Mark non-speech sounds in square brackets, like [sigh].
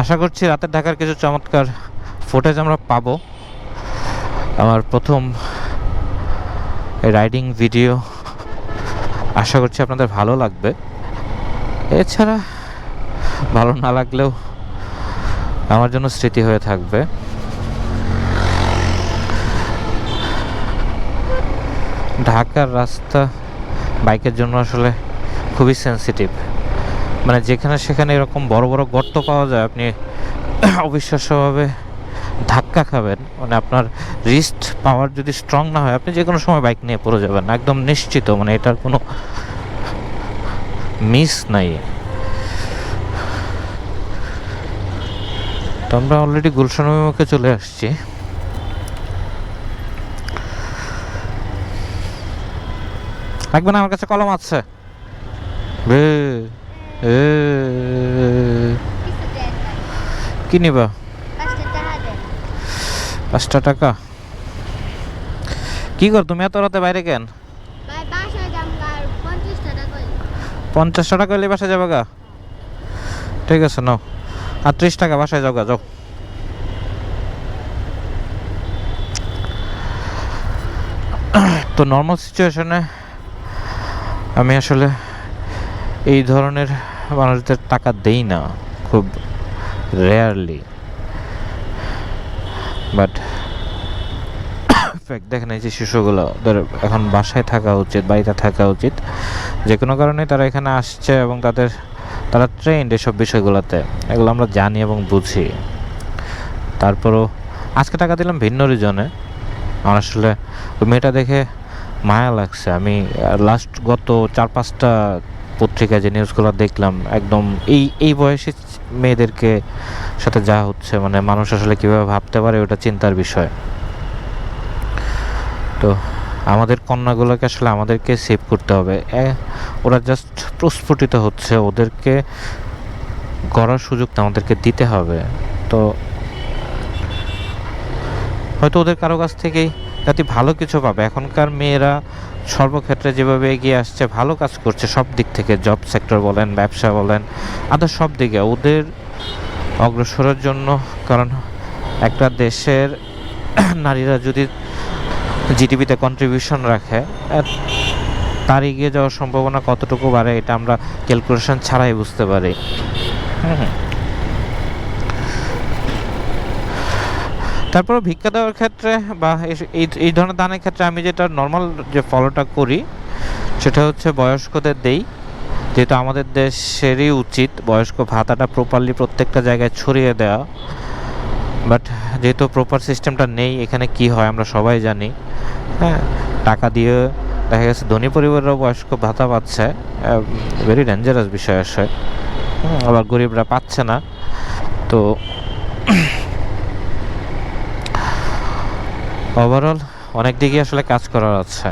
আশা করছি রাতের ঢাকার কিছু চমৎকার ফুটেজ আমরা পাবো। আমার প্রথম রাইডিং ভিডিও আশা করছি আপনাদের ভালো লাগবে। এছাড়া ভালো না লাগলেও আমার জন্য স্মৃতি হয়ে থাকবে। ঢাকার রাস্তা বাইকের জন্য আসলে খুবই সেনসিটিভ মানে যেখানে সেখানে এরকম বড় বড় গর্ত পাওয়া যায়, আপনি [coughs] অবিশ্বাস্যভাবে ধাক্কা খাবেন। মানে আপনার রিস্ট পাওয়ার যদি স্ট্রং না হয়, আপনি যে কোনো সময় বাইক নিয়ে পড়ে যাবেন। একদম নিশ্চিত মানে এটার কোনো মিস নাই। তো আমরা অলরেডি গুলশান অভিমুখে চলে আসছি। না আমার কাছে কলম আছে। বে, এ কি নিবা পাঁচটা টাকা। কি কর, তুমি এত রাতে বাইরে কেন? পঞ্চাশটা টাকা হলে বাসায় যাবে গা? ঠিক আছে, নাও। আর ত্রিশ টাকা বাসায় যাও গা, যাও। তো নর্মাল সিচুয়েশনে আমি আসলে এই ধরনের মানুষদের টাকা দেই না, খুব রেয়ারলি বাট ফ্যাক্ট দেখেন এই যে শিশুগুলো ওদের এখন বাসায় থাকা উচিত, বাড়িতে থাকা উচিত। যে কোনো কারণে তারা এখানে আসছে এবং তাদের, তারা ট্রেন্ড এসব বিষয়গুলোতে। এগুলো আমরা জানি এবং বুঝি। তারপরও আজকে টাকা দিলাম ভিন্ন রিজনে। আমার আসলে মেয়েটা দেখে মায়া লাগছে। আমি লাস্ট গত চার পাঁচটা পত্রিকায় যে নিউজগুলো দেখলাম, একদম এই এই বয়সে মেয়েদেরকে সাথে যা হচ্ছে মানে মানুষ আসলে কীভাবে ভাবতে পারে ওটা চিন্তার বিষয়। তো আমাদের কন্যাগুলোকে আসলে আমাদেরকে সেভ করতে হবে। ওরা জাস্ট প্রস্ফুটিত হচ্ছে, ওদেরকে গড়ার সুযোগটা আমাদেরকে দিতে হবে। তো হয়তো ওদের কারও কাছ থেকেই যাতে ভালো কিছু পাবে। এখনকার মেয়েরা সর্বক্ষেত্রে যেভাবে এগিয়ে আসছে, ভালো কাজ করছে, সব দিক থেকে জব সেক্টর বলেন, ব্যবসা বলেন আদার সব দিকে ওদের অগ্রসরের জন্য, কারণ একটা দেশের নারীরা যদি জিডিপিতে কন্ট্রিবিউশন রাখে তার এগিয়ে যাওয়ার সম্ভাবনা কতটুকু বাড়ে, এটা আমরা ক্যালকুলেশন ছাড়াই বুঝতে পারি। তারপর ভিক্ষা দেওয়ার ক্ষেত্রে বা এই এই ধরনের দানের ক্ষেত্রে আমি যেটা নর্মাল যে ফলোটা করি, সেটা হচ্ছে বয়স্কদের দেই। যেহেতু আমাদের দেশেরই উচিত বয়স্ক ভাতাটা প্রপারলি প্রত্যেকটা জায়গায় ছড়িয়ে দেওয়া। বাট যেহেতু প্রপার সিস্টেমটা নেই, এখানে কি হয় আমরা সবাই জানি। হ্যাঁ টাকা দিয়ে দেখা গেছে ধনী পরিবারেরও বয়স্ক ভাতা পাচ্ছে। ভেরি ডেঞ্জারাস বিষয় আসে। আবার গরিবরা পাচ্ছে না। তো ওভারঅল অনেক দিকে আসলে কাজ করার আছে।